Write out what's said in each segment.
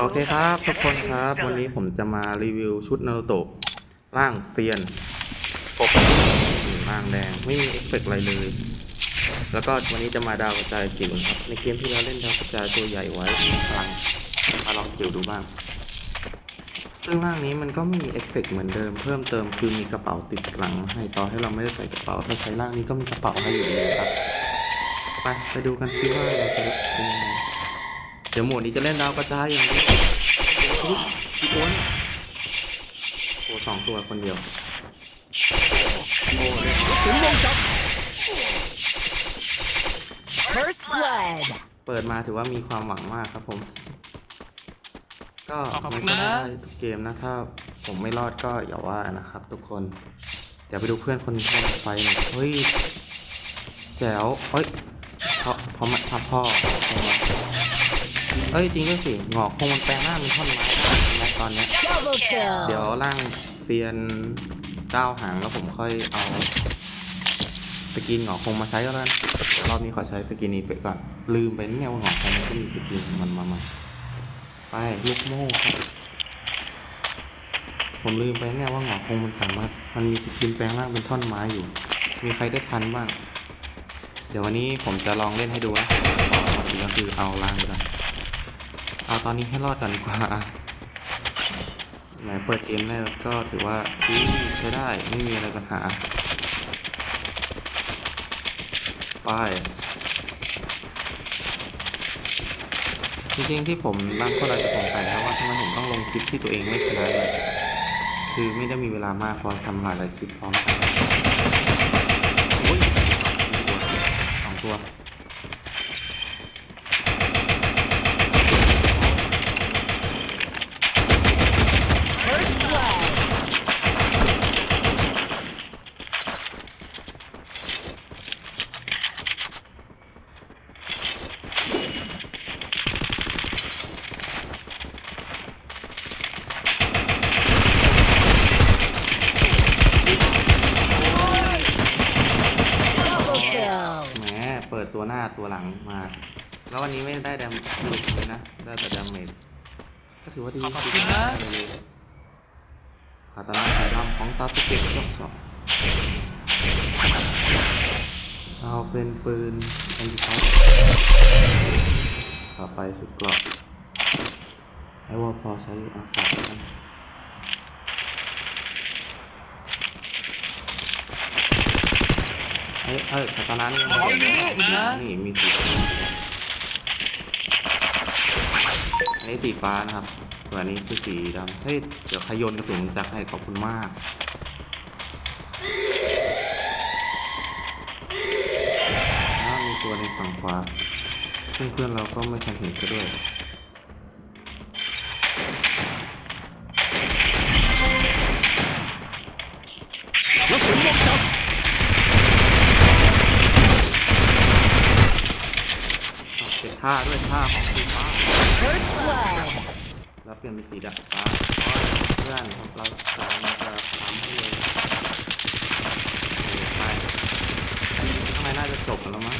โอเคครับทุกคนครับ วันนี้ผมจะมารีวิวชุดนารูโตะร่างเซียนปกร่างแดงไม่มีเอฟเฟกต์อะไรเลย แล้วก็วันนี้จะมาดาวกระจายจิ๋วครับในเกมที่เราเล่นดาวกระจายตัวใหญ่ไว้มีพลังมาลองจิ๋วดูบ้าง ซึ่งร่างนี้มันก็ไม่มีเอฟเฟกต์เหมือนเดิมเพิ่มเติมคือมีกระเป๋าติดหลัง ให้ต่อให้เราไม่ได้ใส่กระเป๋าถ้าใช้ร่างนี้ก็มีกระเป๋าให้อยู่ดีนะครับไปไปดูกันซิว่าเราจะเป็นยังไง ดี๋ยวหมวดนี้จะเล่นดาวกระจายอย่างเดียวอุ๊ยกี่ตัวเนี่ยโอ้สองตัวคนเดียวโอ้เลย First blood. เปิดมาถือว่ามีความหวังมากครับผม ก็ขอบคุมันณก็นะได้ทุกเกมนะถ้าผมไม่รอดก็อย่าว่านะครับ ทุกคน เดี๋ยวไปดูเพื่อนคนที่เข้ามาไฟหน่อยเฮ้ยแจ๋วเฮ้ยเพราะเพราะมันเพราะพ่อเอ้ยจริงด้วยสิหงอกคงมันแปลงหน้าเป็นท่อนไม้ได้ใช่ไหมตอนเนี้ย Double kill. เดี๋ยวร่างเซียนก้าวหางแล้วผมค่อยเอาสกินหงอกคงมาใช้ก็แล้วกันเดี๋ยวรอบนี้ขอใช้สกินนี้ไปก่อน ลืมไปเนี่ยว่าหงอกคงมันก็มีสกินมันมาใหมาไปลูกโม่ครับ ผมลืมไปเนี่ยว่าหงอกคงมันสามารถมันมีสกินแปลงร่างเป็นท่อนไม้อยู่ มีใครได้ทันบ้าง เดี๋ยววันนี้ผมจะลองเล่นให้ดูนะก็คือเอาล่างก่อน เอาตอนนี้ให้รอดก่อนดีกว่าแหมเปิดเกมแรกก็ถือว่าดีใช้ได้ไม่มีอะไรปัญหา ไป้ายจริงๆที่ผมบางคนอาจจะสงสัยนะว่าทำไมผมต้องลงคลิปที่ตัวเองไม่ชนะเลยคือไม่ได้มีเวลามากพอทำหลายๆคลิปพร้อมกันโอ้ยมีตัวสองตัว First blood. Double kill. แหมเปิ ดตัวหน้าตัวหลังมา แล้ววันนี้ไม่ได้ดาเมจเลยนะได้แต่ดาเมจก็ถือว่าดีขอบคุณนะดีเลยคาตานาสายดำของซาสึเกะยกสองเอาเป็นปืนไอ้ท็อปต่อไปสุดกรอบไอ้ว่าพอใช้อากาศกัน เอ้ยเอ้ยคาตานานี่ขอบคุณนะนี่มีสีฟ้าอันนี้สีฟ้านะครับส่วนอันนี้คือสีดำเฮ้ยเดี๋ยวขยนกระสุนจากให้ขอบคุณมากถ้ามีตัวในฝั่งขวาเพื่อนๆเราก็ไม่ทันเห็นซะด้วย ท่าด้วยท่าของสีฟ้าแล้วเปลี่ยนเป็นสีดำฟ้าเพื่อนขอนเราสามารถจะทำให้เลยไปข้างในน่าจะจบแล้วมั้ง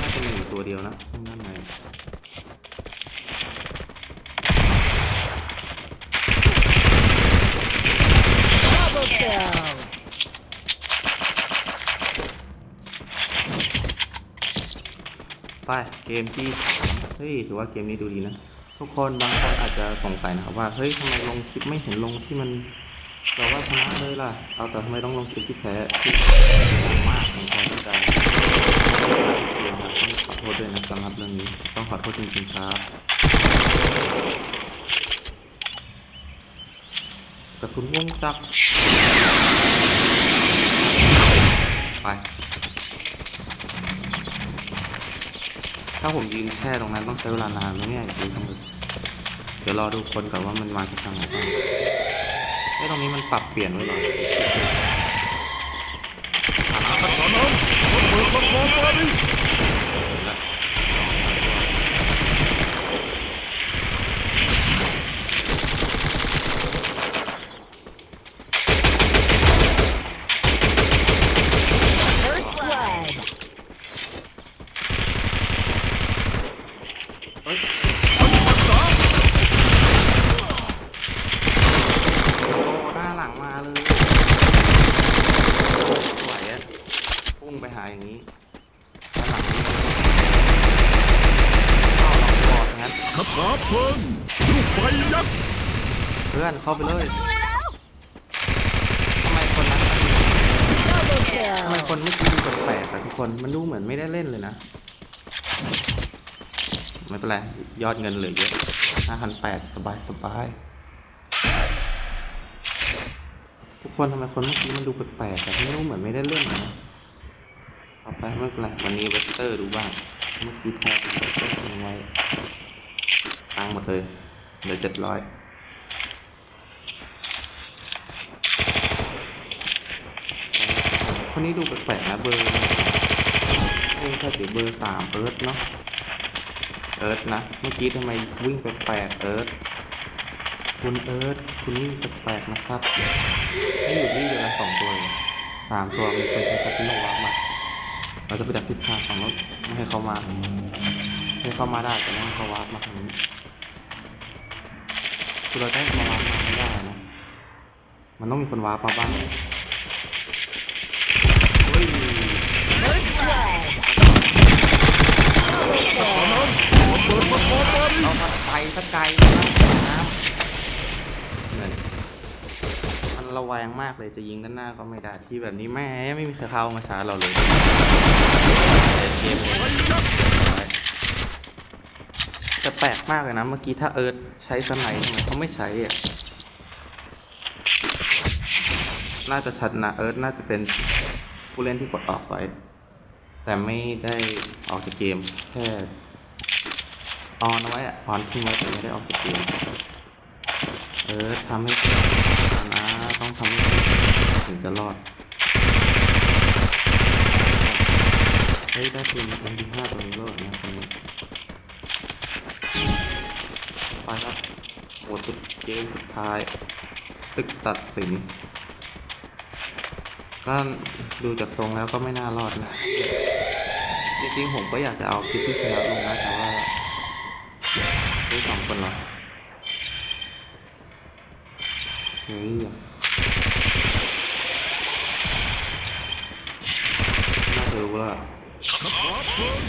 น่าจะมีอยู่ตัวเดียวนะข้างด้านใน Double kill. ไปเกมที่เฮ้ยถือว่าเกมนี้ดูดีนะ ทุกคนบางคนอาจจะสงสัยนะครับว่าเฮ้ยทำไมลงคลิปไม่เห็นลงที่มันเราว่าชนะเลยล่ะ เอาแต่ทำไมต้องลงคลิปที่แพ้ที่ดังมากของการที่จะเกมครับต้องขอโทษด้วยนะสำหรับเรื่องนี้ต้องขอโทษจริงๆครับกระสุนวงจักรไป ถ้าผมยืนแช่ตรงนั้นต้องใช้เวลานานไหมเนี่ยอยากรู้งเลยเดี๋ยวรอดูคนก่อนว่ามันมาจากทางไหนบ้างไอ้ตรงนี้มันปรับเปลี่ยนไว้หรอเห็นละ First blood. เฮ้ย รักษา โอ้หน้าห ลังมาเลยไหวอะพุ่งไปหาอย่างนี้ด้านหลังนี้เข้าหลังบอดงั้นคาถาเพลิงลูกไฟยักษ์เพื่อนเข้าไปเลยทำไมคนนั้น Double ทำไม kill. คนเมื่อกี้ดูแปลกๆอะทุกคนมันดูเหมือนไม่ได้เล่นเลยนะ ไม่เป็นไร ยอดเงินเหลือเยอะห้าพันแปดสบายสบาย ทุกคนทำไมคนเมื่อกี้มันดูแปลกๆแต่ไม่รู้เหมือนไม่ได้เล่นนะต่อไปไม่เป็นไรวันนี้เวสเตอร์ดูบ้าง เมื่อกี้แทนเวสเตอร์ทิ้งไว้ตังหมดเลยเหลือเจ็ดร้อยคนนี้ดูแปลกๆนะเบอร์เอ้ยใช่สิเบอร์สามเอิร์ธเนาะเอิร์ธนะ เมื่อกี้ทำไมวิ่งแปลกๆเอิร์ธ คุณเอิร์ธคุณวิ่งแปลกๆนะครับนี่อยู่ที่เดียวกันสองตัวเลยสามตัวมีคนใช้สปินโนวาร์มาเราจะไปดักทิศทางของรถไม่ให้เขามาให้เขามาได้แต่ไม่ให้เขาวาร์ปมาทางนี้คือเราได้มาวาร์ปมาไม่ได้นะมันต้องมีคนวาร์ปมาบ้างเฮ้ย First blood. Double kill. เอามาไกลสักไกลนะเงินมัน ระแวงมากเลยจะยิงด้านหน้าก็ไม่ได้ที่แบบนี้แม่ไม่มีใครเข้ามาชาร์จเราเลยเกมเลยแต่แปลกมากเลยนะ เมื่อกี้ถ้าเอิร์ธใช้สไนด์ทำไมเขาไม่ใช้อะน่าจะชัดนะเอิร์ธน่าจะเป็นผู้เล่นที่กดออกไว้ แต่ไม่ได้ออกจากเกมแค่ออนเอาไว้อะออนทิ้งไว้แต่ไม่ได้ออกจากเกมเออทำให้ ต้องทำให้เพื่อนถึงจะรอด เฮ้ยได้คืนเป็นดีห้าตัวนี้แล้วเหรอเนี่ยคนนี้ไปครับหมดสุดเกมสุดท้ายศึกตัดสิน ก็ดูจากตรงแล้วก็ไม่น่ารอดนะ จริงๆ ผมก็อยากจะเอาคลิปที่ชนะลงนะแต่ว่าด้วยสองคนเหรอเฮ้ยน่าจะ รู้แล้วอะคาถาเพลิง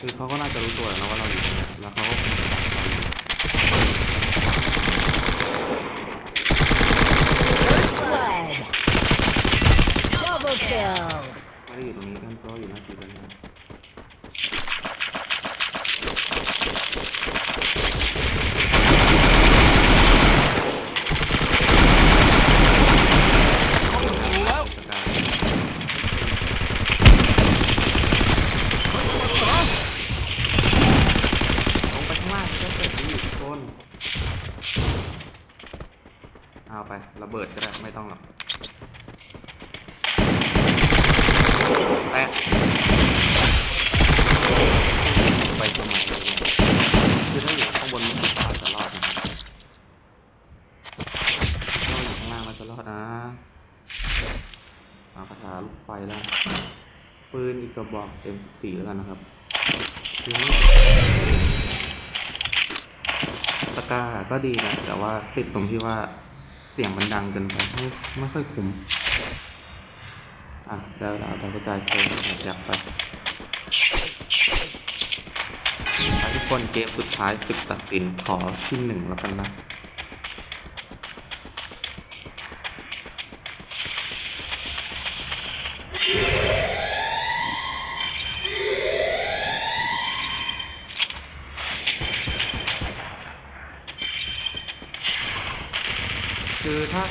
คือเขาก็น่าจะรู้ตัวแล้วนะว่าเราอยู่ตรงเนี้ยแล้วเขาก็คงจะดักเราอยู่ First blood. Double kill. ไม่ได้อยู่ตรงนี้กันเพราะว่าอยู่หน้าทีกันนะลงไปข้างล่างก็เกิดที่อยู่ทุกคนเอาไประเบิดก็ได้ไม่ต้องหรอก แตะไปทำไมเนี่ยคือถ้าอยู่ข้างบนมันก็อาจจะรอดนะครับถ้าอยู่ข้างล่างเราจะรอดนะเอาคาถาลูกไฟแล้ว ปืนอีกกระ บอกเต็มสี่แล้วกันนะครับตะกร้าก็ดีนะแต่ว่าติดตรงที่ว่าเสียงมันดังเกินไปไม่ไม่ค่อยคุ้มอะแล้วเรากระจายเพลิงอยากไปไปทุกคนเกมสุดท้ายศึกตัดสินขอที่หนึ่งแล้วกันนะ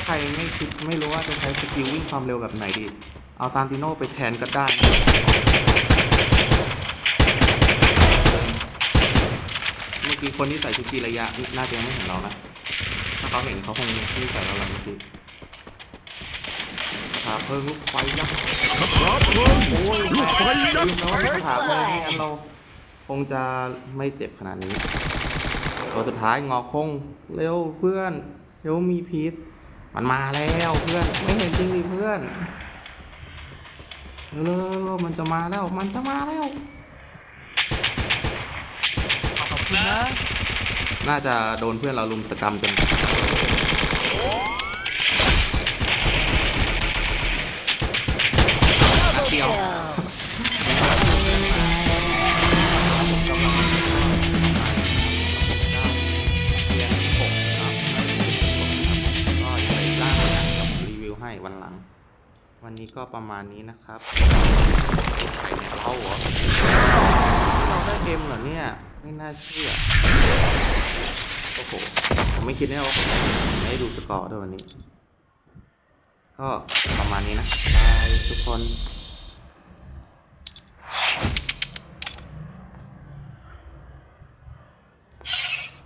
ใครไม่คิดไม่รู้ว่าจะใช้สกิลวิ่งความเร็วแบบไหนดี เอาซานติโนไปแทนก็ได้นะเมื่อกี้คนที่ใส่ชุดจีระยะน่าจะยังไม่เห็นเรานะ ถ้าเขาเห็นเขาคงที่ใส่เราแล้วเมื่อกี้ขาเพิ่งลูกไฟยักษ์คาถาเพลิงโอ้ยลูกไฟยักษ์ลืมแล้วว่ามีขาเพิ่งไม่งั้นเราคงจะไม่เจ็บขนาดนี้ตัวสุดท้ายงอคงเร็วเพื่อนเร็วมีพีซ มันมาแล้วเพื่อน ไม่เห็นจริงดิเพื่อนเร็วๆๆมันจะมาแล้ว มันจะมาแล้วขอบคุณนะ น่าจะโดนเพื่อนเราลุมสกรรมจน นี้ก็ประมาณนี้นะครับใครเนี่ยเขาเหรอเราได้เกมเหรอเนี่ย ไม่น่าเชื่อ โอ้โห ผมไม่คิดแน่ว่าผมไม่ได้ดูสกอร์ด้วยวันนี้ ก็ประมาณนี้นะบายทุกคน